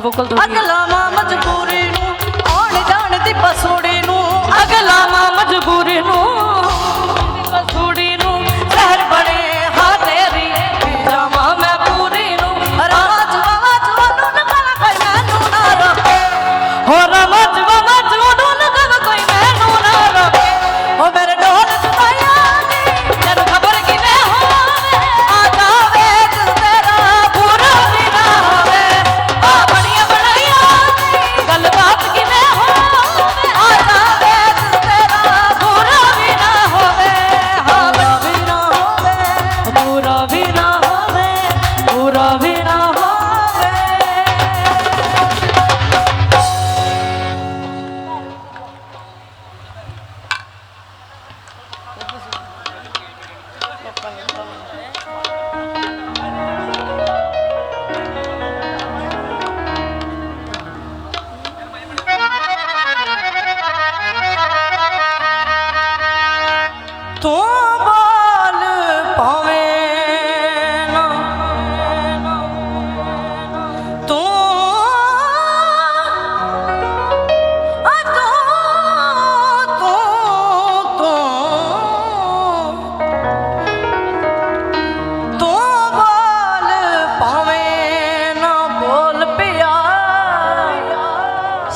vocal. Uncle,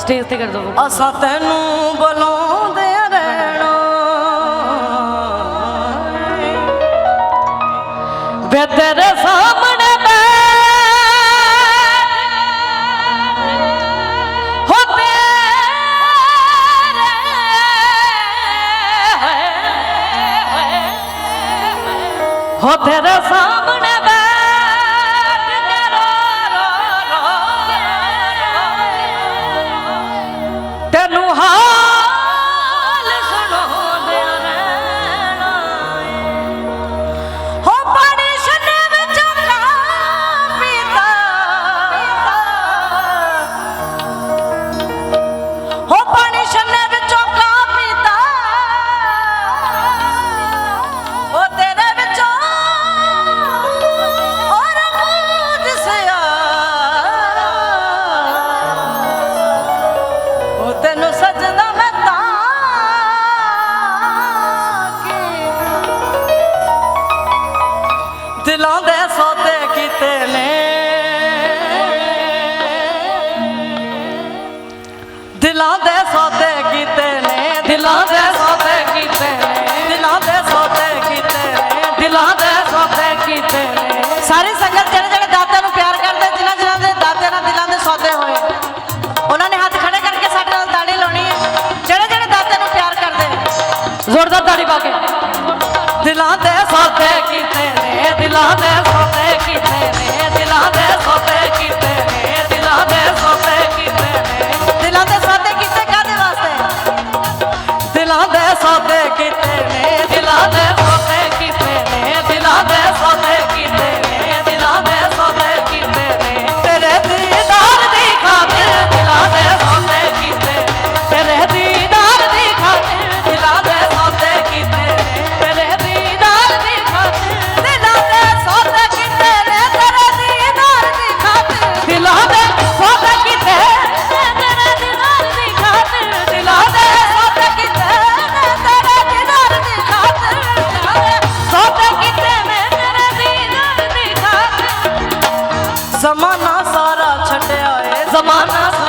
stage ਤੇ ਕਰ ਦੋ ਅਸਾਂ ਤੈਨੂੰ ਬੁਲਾਉਂਦੇ ਰਹਿਣਾ। ਵੇ ਤੇਰੇ ਸਾਹਮਣੇ ਬੈਠ। ਹੋ ਹੋ ਤੇਰੇ ਸਾਹਮਣੇ ਦਿਲਾਂ ਦੇ ਸੌਦੇ ਕੀਤੇ ਨੇ। ਦਿਲਾਂ ਦੇ ਸੌਦੇ ਕੀਤੇ ਨੇ। ਦਿਲਾਂ ਦੇ ਸੌਦੇ ਕੀਤੇ ਦਿਲਾਂ ਦੇ ਸੌਦੇ ਕੀਤੇ ਦਿਲਾਂ ਦੇ ਸੌਦੇ ਕੀਤੇ ਸਾਰੇ ਸੰਗਤ ਜਿਹੜੇ ਜਿਹੜੇ ਦਾਤਾ ਨੂੰ ਪਿਆਰ ਕਰਦੇ, ਜਿਨ੍ਹਾਂ ਜਿਨ੍ਹਾਂ ਦੇ ਦਾਤੇ ਨਾਲ ਦਿਲਾਂ ਦੇ ਸੌਦੇ ਹੋਏ, ਉਹਨਾਂ ਨੇ ਹੱਥ ਖੜੇ ਕਰਕੇ ਸਾਡੇ ਨਾਲ ਤਾੜੀ ਲਾਉਣੀ ਹੈ। ਜਿਹੜੇ ਜਿਹੜੇ ਦਾਤੇ ਨੂੰ ਪਿਆਰ ਕਰਦੇ, ਜ਼ੋਰਦਾਰ ਤਾੜੀ ਪਾ ਕੇ। ਦਿਲਾਂ ਦੇ ਸੌਦੇ ਕੀਤੇ ਨੇ ਦਿਲਾਂ ਦੇ ਸੌਦੇ ਕੀਤੇ ਨੇ ਦਿਲਾਂ ਦੇ ਸੌਦੇ ਕੀਤੇ ਜ਼ਮਾਨਾ ਸਾਰਾ ਛੱਡਿਆ ਏ। ਜ਼ਮਾਨਾ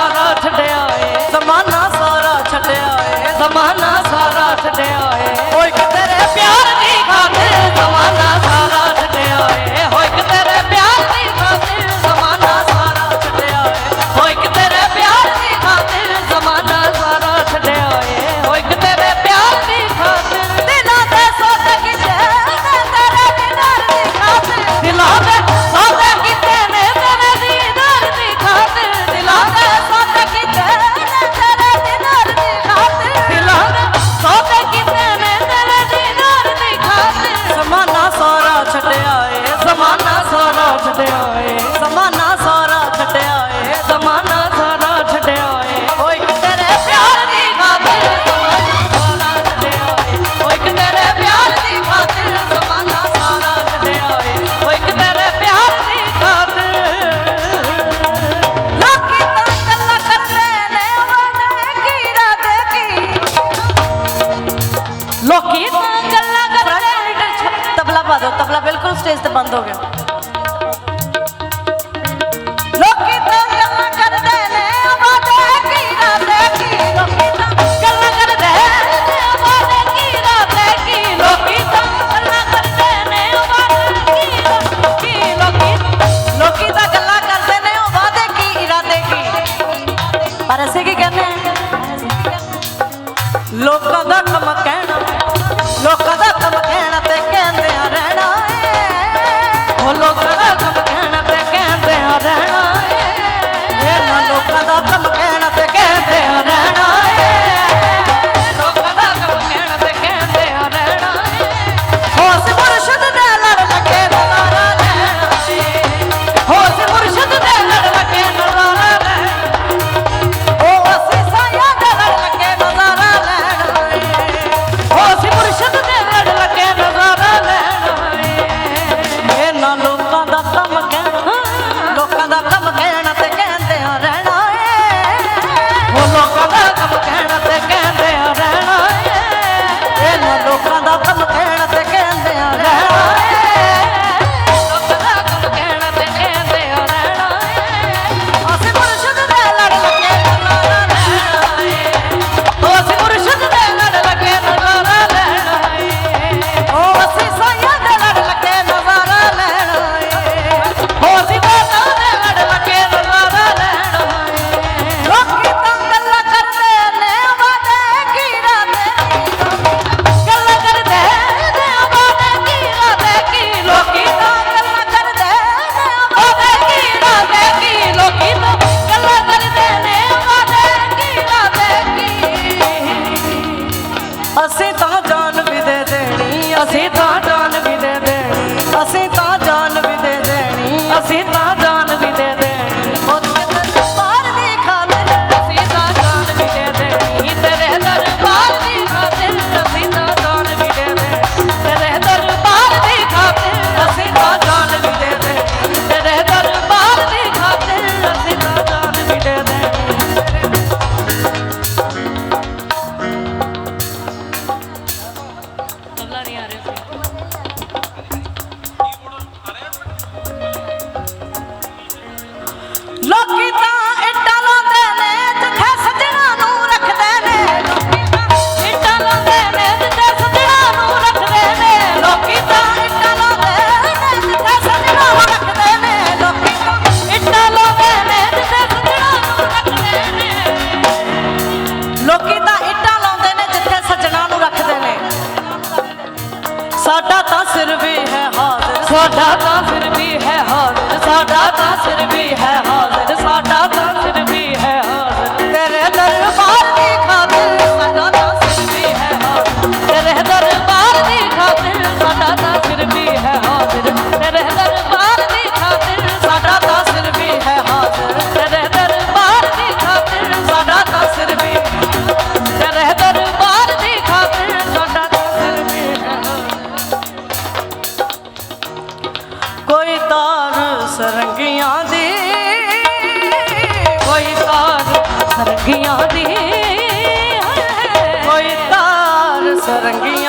ਤਾਰ ਸਰੰਗੀਆਂ ਦੀ